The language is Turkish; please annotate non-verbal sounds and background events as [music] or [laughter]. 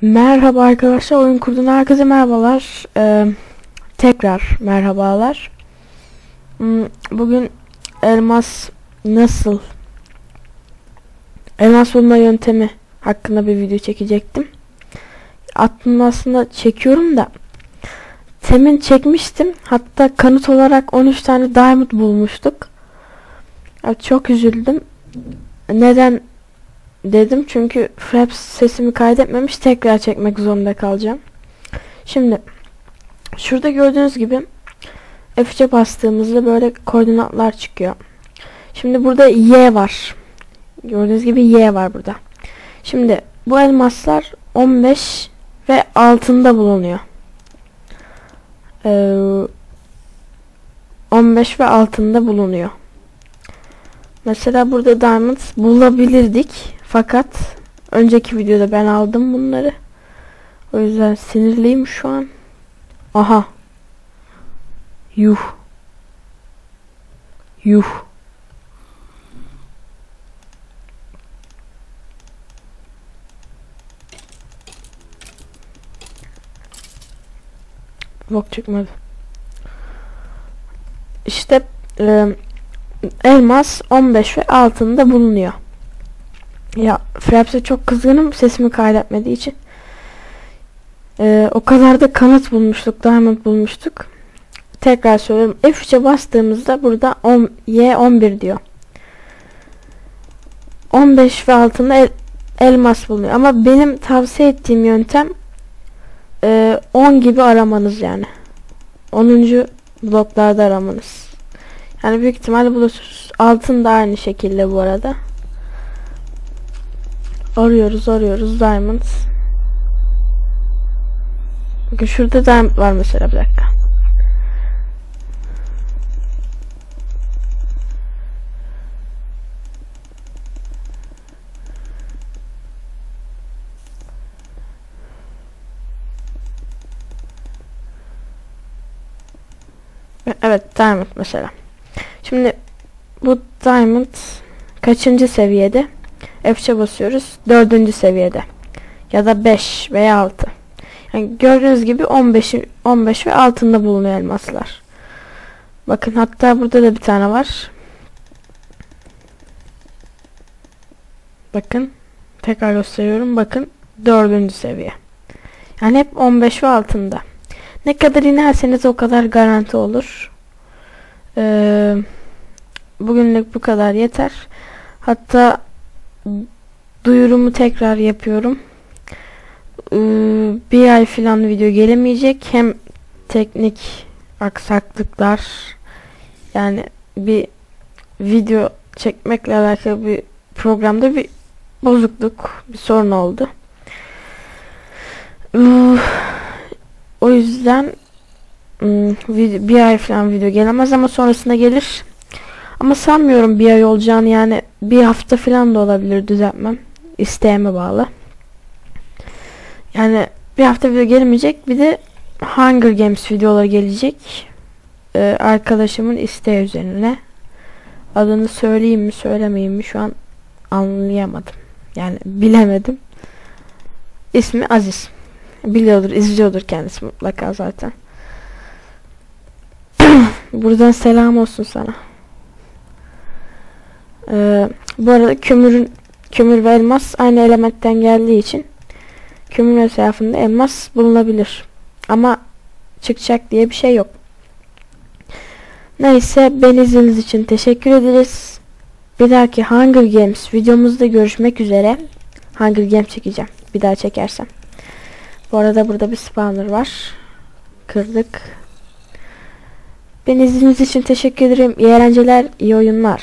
Merhaba arkadaşlar, oyun kurduğun herkese merhabalar. Ee, tekrar merhabalar. Hmm, Bugün elmas nasıl, elmas bulma yöntemi hakkında bir video çekecektim. Aklımda aslında çekiyorum da. Temin çekmiştim. Hatta kanıt olarak 13 tane diamond bulmuştuk. Çok üzüldüm. Neden dedim çünkü Fraps sesimi kaydetmemiş tekrar çekmek zorunda kalacağım. Şimdi şurada gördüğünüz gibi F3'e bastığımızda böyle koordinatlar çıkıyor. Şimdi burada Y var. Gördüğünüz gibi Y var burada. Şimdi bu elmaslar 15 ve altında bulunuyor. Ee, 15 ve altında bulunuyor. Mesela burada diamond bulabilirdik. Fakat önceki videoda ben aldım bunları. O yüzden sinirliyim şu an. Aha. Yuh. Yuh. Bok çıkmadı. İşte e, elmas 15 ve altında bulunuyor. Ya Fraps'e çok kızgınım sesimi kaydetmediği için. Ee, o kadar da kanıt bulmuştuk, diamond bulmuştuk. Tekrar söylüyorum. F3'e bastığımızda burada 10, Y11 diyor. 15 ve altında el, elmas bulunuyor. Ama benim tavsiye ettiğim yöntem e, 10 gibi aramanız yani. 10. bloklarda aramanız. Yani büyük ihtimalle bulursunuz. Altın da aynı şekilde bu arada. Arıyoruz arıyoruz diamond. Bakın şurada diamond var mesela bir dakika. Evet diamond mesela. Şimdi bu diamond kaçıncı seviyede? F3'e basıyoruz. Dördüncü seviyede. Ya da 5 veya 6. Yani gördüğünüz gibi 15, 15 ve altında bulunuyor elmaslar. Bakın hatta burada da bir tane var. Bakın. Tekrar gösteriyorum. Bakın. Dördüncü seviye. Yani hep 15 ve altında. Ne kadar inerseniz o kadar garanti olur. Ee, bugünlük bu kadar yeter. Hatta duyurumu tekrar yapıyorum. Ee, bir ay falan video gelemeyecek. Hem teknik aksaklıklar yani bir video çekmekle alakalı bir programda bir bozukluk, bir sorun oldu. Ee, o yüzden bir ay falan video gelemez ama sonrasında gelir. Ama sanmıyorum bir ay olacağını yani bir hafta falan da olabilir düzeltmem. İsteğime bağlı. Yani bir hafta video gelmeyecek. Bir de Hunger Games videoları gelecek. Ee, arkadaşımın isteği üzerine. Adını söyleyeyim mi söylemeyeyim mi şu an anlayamadım. Yani bilemedim. İsmi Aziz. Biliyordur, izliyordur kendisi mutlaka zaten. [clears throat] Buradan selam olsun sana. Ee, bu arada kömürün kömür ve elmas aynı elementten geldiği için kömür etrafında elmas bulunabilir. Ama çıkacak diye bir şey yok. Neyse beni izlediğiniz için teşekkür ederiz. Bir dahaki Hunger Games videomuzda görüşmek üzere. Hunger Games çekeceğim. Bir daha çekersem. Bu arada burada bir spawner var. Kırdık. Beni izlediğiniz için teşekkür ederim. İyi eğlenceler, iyi oyunlar.